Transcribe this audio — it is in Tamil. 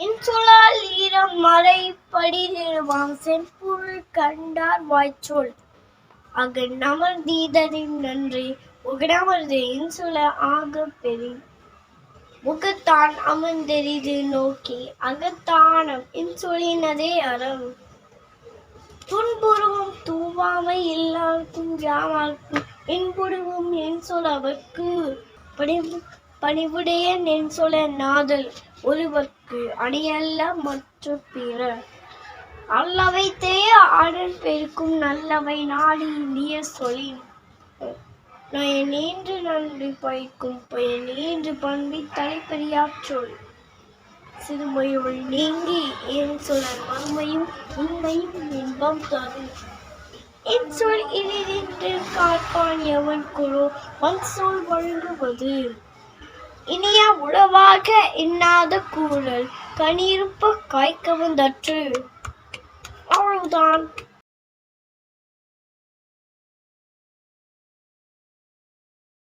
இன்சொலால் ஈரம் மறை படிதிடுவான் செம்பொருள் கண்டார் வாய்ச்சொல். அகன் தீதரின் நன்றி. உகடமர்து இன்சுல ஆகப் பெரி முகத்தான் அமர்ந்தெரிது நோக்கி அகத்தானம் இன்சொலினதே அறம். துன்புருவம் தூவாமை எல்லாருக்கும் யாமார்க்கும் இன்புருவும் என் சொல் அவர்க்கு. பணிவு பணிவுடைய என் நாதல் ஒருவர்க்கு அணியல்ல மற்ற பிற அல்லவை தேய ஆடல் பெருக்கும் நல்லவை நாடி இந்திய சொல்லி நய நீண்டு நன்றி பயிக்கும் பயன் நீண்டு பண்பி தலைப்பெரியாற் சொல். சிறுமையுள் நீங்கி என் சொல் மறுமையும் உண்மையும் இன்பம் தரும். என் சொல் இனிதின்று காப்பான் எவன் குழு? மண் சொல் வழங்குவது இனிய உளவாக இன்னாத கூழல் கனியிருப்ப காய்க்கவும் தற்று அவ்வளவுதான்.